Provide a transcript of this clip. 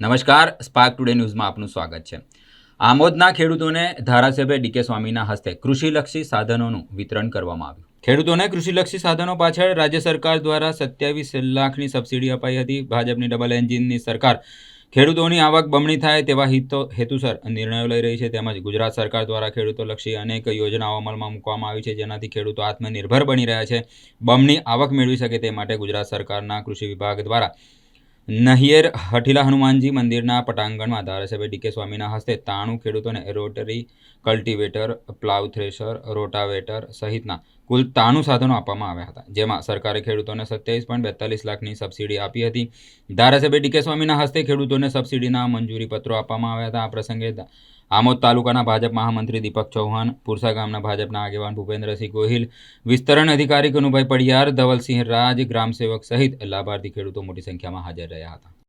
નમસ્કાર spark today ન્યૂઝમાં આપનું સ્વાગત છે. આમોદના ખેડૂતોને ધારાસભ્ય ડીકે સ્વામીના હસ્તે કૃષિલક્ષી સાધનોનું વિતરણ કરવામાં આવ્યું. ખેડૂતોને કૃષિલક્ષી સાધનો પાછળ રાજ્ય સરકાર દ્વારા સત્યાવીસ લાખની સબસિડી અપાઈ હતી. ભાજપની ડબલ એન્જિનની સરકાર ખેડૂતોની આવક બમણી થાય તેવા હિતો, હેતુસર નિર્ણયો લઈ રહી છે. તેમજ ગુજરાત સરકાર દ્વારા ખેડૂતોલક્ષી અનેક યોજનાઓ અમલમાં મૂકવામાં આવી છે. જેનાથી ખેડૂતો આત્મનિર્ભર બની રહ્યા છે. બમણી આવક મેળવી શકે તે માટે ગુજરાત સરકારના કૃષિ વિભાગ દ્વારા નહિયેર હઠીલા હનુમાનજી મંદિરના પટાંગણમાં ધારાસભ્ય ડીકે સ્વામીના હસ્તે તાણું ખેડૂતોને rotary cultivator plough thresher rotavator સહિતના કુલ તાણું સાધનો આપવામાં આવ્યા હતા, જેમાં સરકારે ખેડૂતોને સત્યાવીસ પોઈન્ટ બેતાલીસ લાખની સબસિડી આપી હતી. ધારાસભ્ય ડીકે સ્વામીના હસ્તે ખેડૂતોને સબસિડીના મંજૂરી પત્રો આપવામાં આવ્યા હતા. આ પ્રસંગે આમોદ તાલુકાના ભાજપ મહામંત્રી દીપક ચૌહાણ, પુરસા ગામના ભાજપના આગેવાન ભૂપેન્દ્રસિંહ ગોહિલ, વિસ્તરણ અધિકારી કનુભાઈ પડિયાર, ધવલસિંહ રાજ, ગ્રામસેવક સહિત લાભાર્થી ખેડૂતો મોટી સંખ્યામાં હાજર રહ્યા હતા.